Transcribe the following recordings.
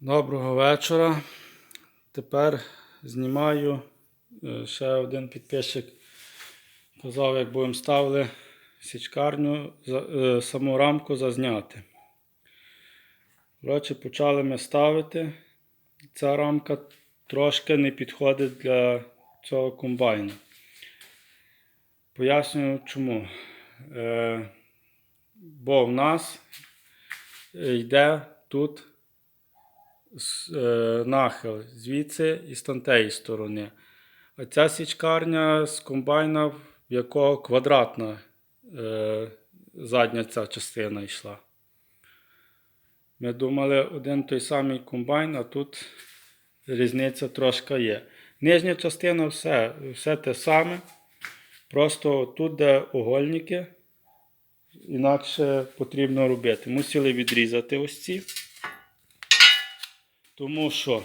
Доброго вечора. Тепер знімаю е, ще один підписчик. Казав, як будемо ставили січкарню, е, саму рамку зазняти. Коротше, почали ми ставити. Ця рамка трошки не підходить для цього комбайну. Пояснюю чому. Е, бо в нас йде тут нахил звідси і з тієї сторони. А ця січкарня з комбайна, в якого квадратна е, задня ця частина йшла. Ми думали один той самий комбайн, а тут різниця трошки є. Нижня частина все, все те саме. Просто тут, де угольники, інакше потрібно робити. Мусили відрізати ось ці. Тому що,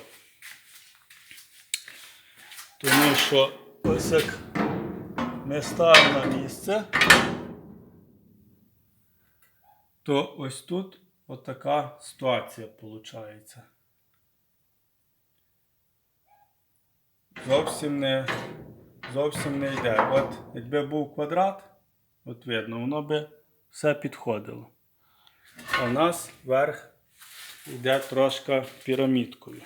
тому що ось як ми ставимо на місце, то ось тут отака ситуація виходить. Зовсім не, зовсім не йде. От якби був квадрат, от видно, воно би все підходило. А в нас верх йде трошки пірамідкою.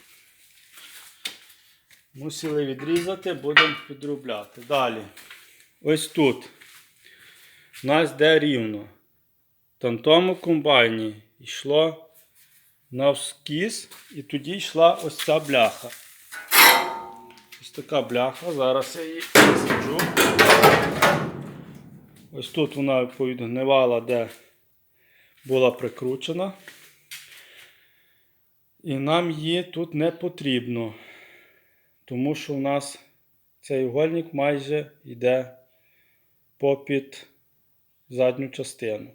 Мусили відрізати, будемо підробляти. Далі. Ось тут. У нас йде рівно. В тому комбайні йшло навскіз, і тоді йшла ось ця бляха. Ось така бляха. Зараз я її саджу. Ось тут вона повідгнивала, де була прикручена. І нам її тут не потрібно, тому що у нас цей угольник майже йде попід задню частину.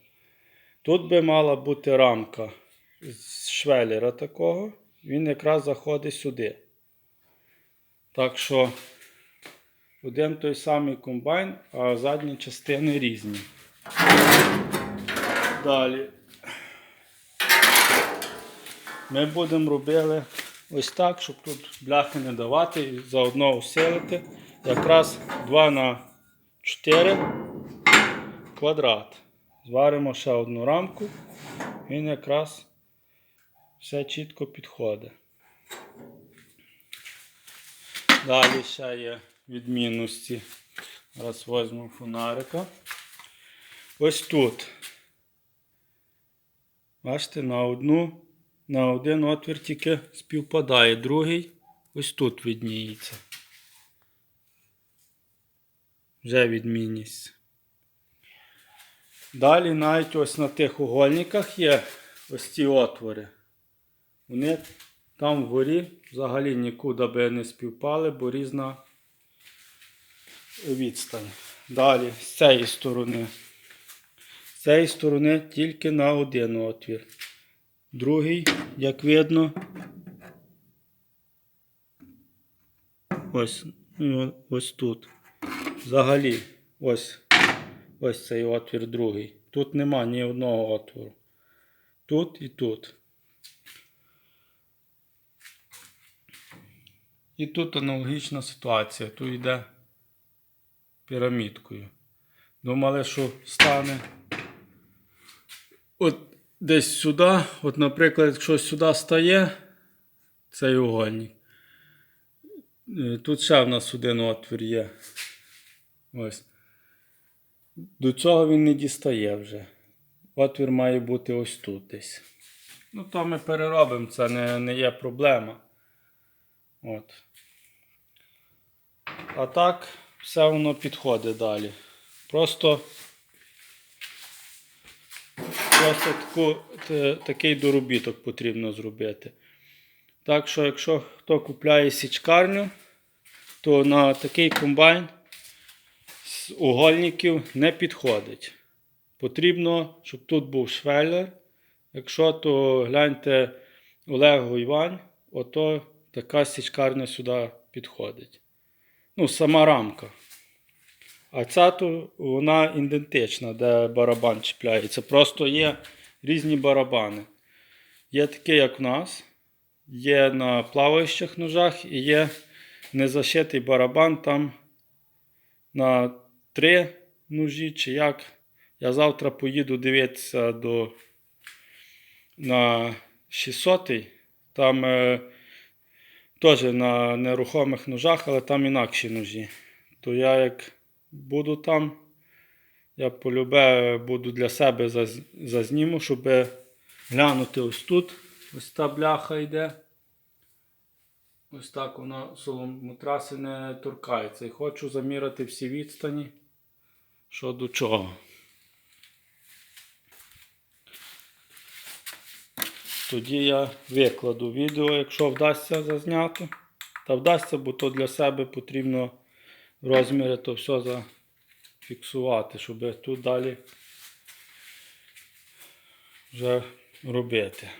Тут би мала бути рамка з швелера такого, він якраз заходить сюди. Так що один той самий комбайн, а задні частини різні. Далі. Ми будемо робити ось так, щоб тут бляхи не давати і заодно усилити. Якраз 2 на 4 квадрат. Зваримо ще одну рамку, він якраз все чітко підходить. Далі ще є відмінності. Зараз візьму фонарика. Ось тут. Бачите, на одну, на один отвір тільки співпадає, другий ось тут видніється. Вже відмінність. Далі навіть ось на тих угольниках є ось ці отвори. Вони там вгорі взагалі нікуди би не співпали, бо різна відстань. Далі з цієї сторони. З цієї сторони тільки на один отвір. Другий, як видно, ось, ну, ось тут. Взагалі, ось, ось цей отвір другий. Тут нема ні одного отвору. Тут і тут. І тут аналогічна ситуація. Тут йде пірамідкою. Думали, що стане от десь сюди. От, наприклад, якщо сюди стає цей угольник. е, Тут ще в нас один отвір є. Ось. До цього він не дістає вже. Отвір має бути ось тут десь. Ну, то ми переробимо, це не, не є проблема. От. А так, все воно підходить далі. Просто, просто таку, такий доробіток потрібно зробити. Так що, якщо хто купляє січкарню, то на такий комбайн з угольників не підходить. Потрібно, щоб тут був швеллер. Якщо, то гляньте Олегу Івань, ото така січкарня сюди підходить. Ну, сама рамка. А ця то вона ідентична, де барабан чіпляється. Просто є різні барабани. Є такі, як в нас, є на плаваючих ножах і є незашитий барабан там на три ножі чи як. Я завтра поїду дивитися до на 600 й Там е, теж на нерухомих ножах, але там інакші ножі. То я як буду там, я полюбе буду для себе зазніму, щоб глянути ось тут. Ось та бляха йде. Ось так воно соломотраси не торкається. І хочу заміряти всі відстані, що до чого. Тоді я викладу відео, якщо вдасться зазняти. Та вдасться, бо то для себе потрібно розміри то все зафіксувати, щоб тут далі вже робити.